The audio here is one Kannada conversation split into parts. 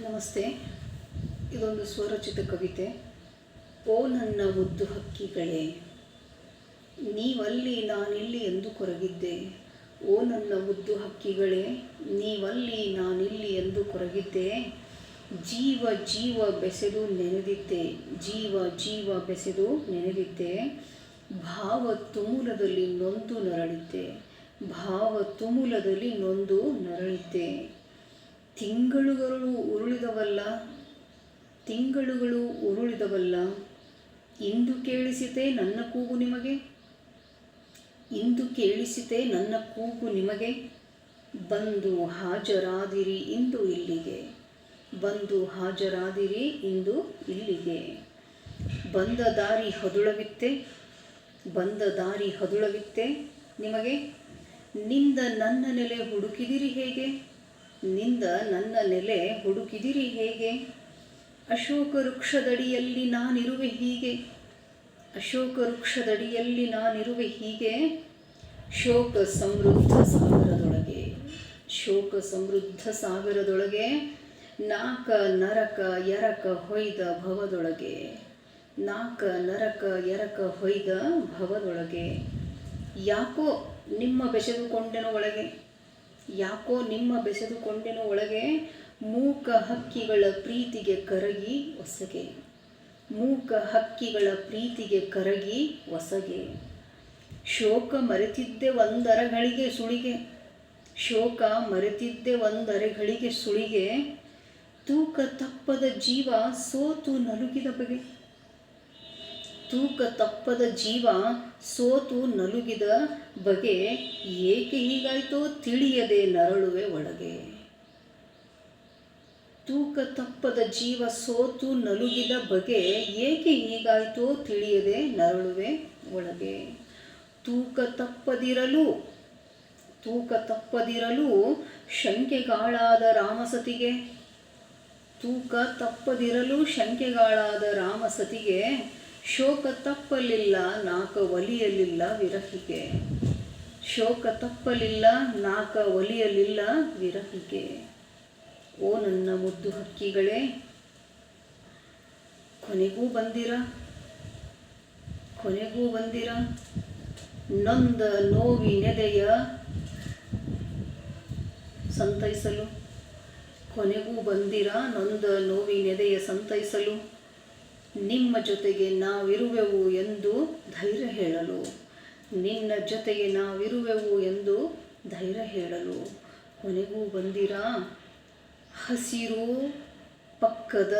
ನಮಸ್ತೆ. ಇದೊಂದು ಸ್ವರಚಿತ ಕವಿತೆ. ಓ ನನ್ನ ಮುದ್ದು ಹಕ್ಕಿಗಳೇ, ನೀವಲ್ಲಿ ನಾನಿಲ್ಲಿ ಎಂದು ಕೊರಗಿದ್ದೆ. ಓ ನನ್ನ ಮುದ್ದು ಹಕ್ಕಿಗಳೇ, ನೀವಲ್ಲಿ ನಾನಿಲ್ಲಿ ಎಂದು ಕೊರಗಿದ್ದೆ. ಜೀವ ಜೀವ ಬೆಸೆದು ನೆನೆದಿದ್ದೆ, ಜೀವ ಜೀವ ಬೆಸೆದು ನೆನೆದಿದ್ದೆ. ಭಾವ ತುಮುಲದಲ್ಲಿ ನೊಂದು ನರಳಿದ್ದೆ, ಭಾವ ತುಮುಲದಲ್ಲಿ ನೊಂದು ನರಳಿದ್ದೆ. ತಿಂಗಳುಗಳು ಉರುಳಿದವಲ್ಲ ತಿಂಗಳುಗಳು ಉರುಳಿದವಲ್ಲ, ಇಂದು ಕೇಳಿಸಿತೆ ನನ್ನ ಕೂಗು ನಿಮಗೆ? ಇಂದು ಕೇಳಿಸಿತೆ ನನ್ನ ಕೂಗು ನಿಮಗೆ? ಬಂದು ಹಾಜರಾದಿರಿ ಇಂದು ಇಲ್ಲಿಗೆ. ಬಂದು ಹಾಜರಾದಿರಿ ಇಂದು ಇಲ್ಲಿಗೆ. ಬಂದ ದಾರಿ ಹದುಳವಿತ್ತೆ, ಬಂದ ದಾರಿ ಹದುಳವಿತ್ತೆ ನಿಮಗೆ? ನಿಂದ ನನ್ನ ನೆಲೆ ಹುಡುಕಿದಿರಿ ಹೇಗೆ? ನಿಂದ ನನ್ನ ನೆಲೆ ಹುಡುಕಿದಿರಿ ಹೇಗೆ? ಅಶೋಕ ವೃಕ್ಷದಡಿಯಲ್ಲಿ ನಾನಿರುವೆ ಹೀಗೆ. ಅಶೋಕ ವೃಕ್ಷದಡಿಯಲ್ಲಿ ನಾನಿರುವೆ ಹೀಗೆ. ಶೋಕ ಸಮೃದ್ಧ ಸಾಗರದೊಳಗೆ. ಶೋಕ ಸಮೃದ್ಧ ಸಾಗರದೊಳಗೆ. ನಾಕ ನರಕ ಎರಕ ಹೊಯ್ದ ಭವದೊಳಗೆ. ನಾಕ ನರಕ ಎರಕ ಹೊಯ್ದ ಭವದೊಳಗೆ. ಯಾಕೋ ನಿಮ್ಮ ಬೆಸೆದುಕೊಂಡೆನೋ ಒಳಗೆ. ಯಾಕೋ ನಿಮ್ಮ ಬೆಸೆದುಕೊಂಡೆನ ಒಳಗೆ ಮೂಕ ಹಕ್ಕಿಗಳ ಪ್ರೀತಿಗೆ ಕರಗಿ ಒಸಗೆ. ಮೂಕ ಹಕ್ಕಿಗಳ ಪ್ರೀತಿಗೆ ಕರಗಿ ಒಸಗೆ. ಶೋಕ ಮರೆತಿದ್ದೆ ಒಂದರಗಳಿಗೆ ಸುಳಿಗೆ. ಶೋಕ ಮರೆತಿದ್ದೆ ಒಂದರೆಗಳಿಗೆ ಸುಳಿಗೆ. ತೂಕ ತಪ್ಪದ ಜೀವ ಸೋತು ನಲುಗಿದ ಬಗೆ. ತೂಕ ತಪ್ಪದ ಜೀವ ಸೋತು ನಲುಗಿದ ಬಗೆ ಏಕೆ ಹೀಗಾಯ್ತೋ ತಿಳಿಯದೆ ನರಳುವೆ ಒಳಗೆ. ತೂಕ ತಪ್ಪದ ಜೀವ ಸೋತು ನಲುಗಿದ ಬಗೆ ಏಕೆ ಹೀಗಾಯ್ತೋ ತಿಳಿಯದೆ ನರಳುವೆ ಒಳಗೆ. ತೂಕ ತಪ್ಪದಿರಲು ತೂಕ ತಪ್ಪದಿರಲು ಶಂಕೆಗಾಳಾದ ರಾಮಸತಿಗೆ, ತೂಕ ತಪ್ಪದಿರಲು ಶಂಕೆಗಾಳಾದ ರಾಮಸತಿಗೆ ಶೋಕ ತಪ್ಪಲಿಲ್ಲ ನಾಕ ಒಲಿಯಲಿಲ್ಲ ವಿರಹಿಗೆ. ಶೋಕ ತಪ್ಪಲಿಲ್ಲ ನಾಕ ಒಲಿಯಲಿಲ್ಲ ವಿರಹಿಗೆ. ಓ ನನ್ನ ಮುದ್ದು ಹಕ್ಕಿಗಳೇ, ಕೊನೆಗೂ ಬಂದಿರ? ಕೊನೆಗೂ ಬಂದಿರ? ನೊಂದ ನೋವಿನೆದೆಯ ಸಂತೈಸಲು. ಕೊನೆಗೂ ಬಂದಿರ, ನೊಂದ ನೋವಿನೆದೆಯ ಸಂತೈಸಲು. ನಿಮ್ಮ ಜೊತೆಗೆ ನಾವಿರುವೆವು ಎಂದು ಧೈರ್ಯ ಹೇಳಲು. ನಿನ್ನ ಜೊತೆಗೆ ನಾವಿರುವೆವು ಎಂದು ಧೈರ್ಯ ಹೇಳಲು. ಕೊನೆಗೂ ಬಂದಿರಾ? ಹಸಿರು ಪಕ್ಕದ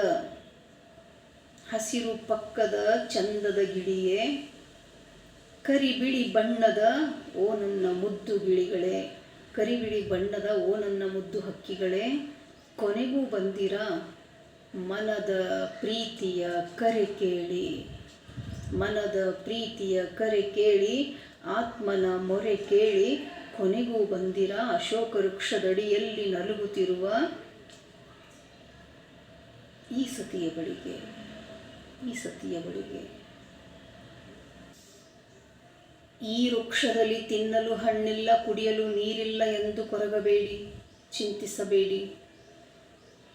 ಹಸಿರು ಪಕ್ಕದ ಚಂದದ ಗಿಳಿಯೇ? ಕರಿಬಿಳಿ ಬಣ್ಣದ ಓ ನನ್ನ ಮುದ್ದು ಗಿಳಿಗಳೇ? ಕರಿಬಿಳಿ ಬಣ್ಣದ ಓ ನನ್ನ ಮುದ್ದು ಹಕ್ಕಿಗಳೇ? ಕೊನೆಗೂ ಬಂದಿರ? ಮನದ ಪ್ರೀತಿಯ ಕರೆ ಕೇಳಿ. ಮನದ ಪ್ರೀತಿಯ ಕರೆ ಕೇಳಿ, ಆತ್ಮನ ಮೊರೆ ಕೇಳಿ, ಕೊನೆಗೂ ಬಂದಿರ ಅಶೋಕ ವೃಕ್ಷದಡಿಯಲ್ಲಿ ನಲುಗುತ್ತಿರುವ ಈ ಸತಿಯ ಬಳಿಗೆ, ಈ ಸತಿಯ ಬಳಿಗೆ. ಈ ವೃಕ್ಷದಲ್ಲಿ ತಿನ್ನಲು ಹಣ್ಣಿಲ್ಲ, ಕುಡಿಯಲು ನೀರಿಲ್ಲ ಎಂದು ಕೊರಗಬೇಡಿ, ಚಿಂತಿಸಬೇಡಿ.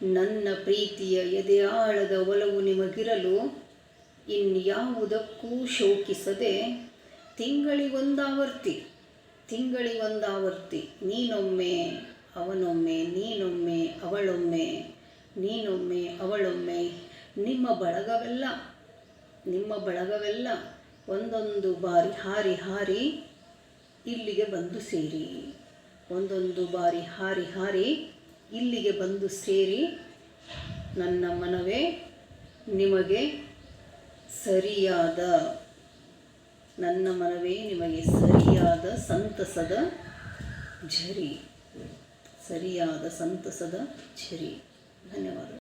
ನನ್ನ ಪ್ರೀತಿಯ ಎದೆಯಾಳದ ಒಲವು ನಿಮಗಿರಲು ಇನ್ಯಾವುದಕ್ಕೂ ಶೋಕಿಸದೆ, ತಿಂಗಳಿಗೊಂದಾವರ್ತಿ ತಿಂಗಳಿಗೊಂದಾವರ್ತಿ, ನೀನೊಮ್ಮೆ, ಅವನೊಮ್ಮೆ, ನೀನೊಮ್ಮೆ, ಅವಳೊಮ್ಮೆ ನೀನೊಮ್ಮೆ, ಅವಳೊಮ್ಮೆ, ನಿಮ್ಮ ಬಳಗವೆಲ್ಲ ನಿಮ್ಮ ಬಳಗವೆಲ್ಲ ಒಂದೊಂದು ಬಾರಿ ಹಾರಿ ಹಾರಿ ಇಲ್ಲಿಗೆ ಬಂದು ಸೇರಿ, ಒಂದೊಂದು ಬಾರಿ ಹಾರಿ ಹಾರಿ ಇಲ್ಲಿಗೆ ಬಂದು ಸೇರಿ ನನ್ನ ಮನವೇ ನಿಮಗೆ ಸರಿಯಾದ, ನನ್ನ ಮನವೇ ನಿಮಗೆ ಸರಿಯಾದ ಸಂತಸದ ಝರಿ. ಸರಿಯಾದ ಸಂತಸದ ಝರಿ. ಧನ್ಯವಾದ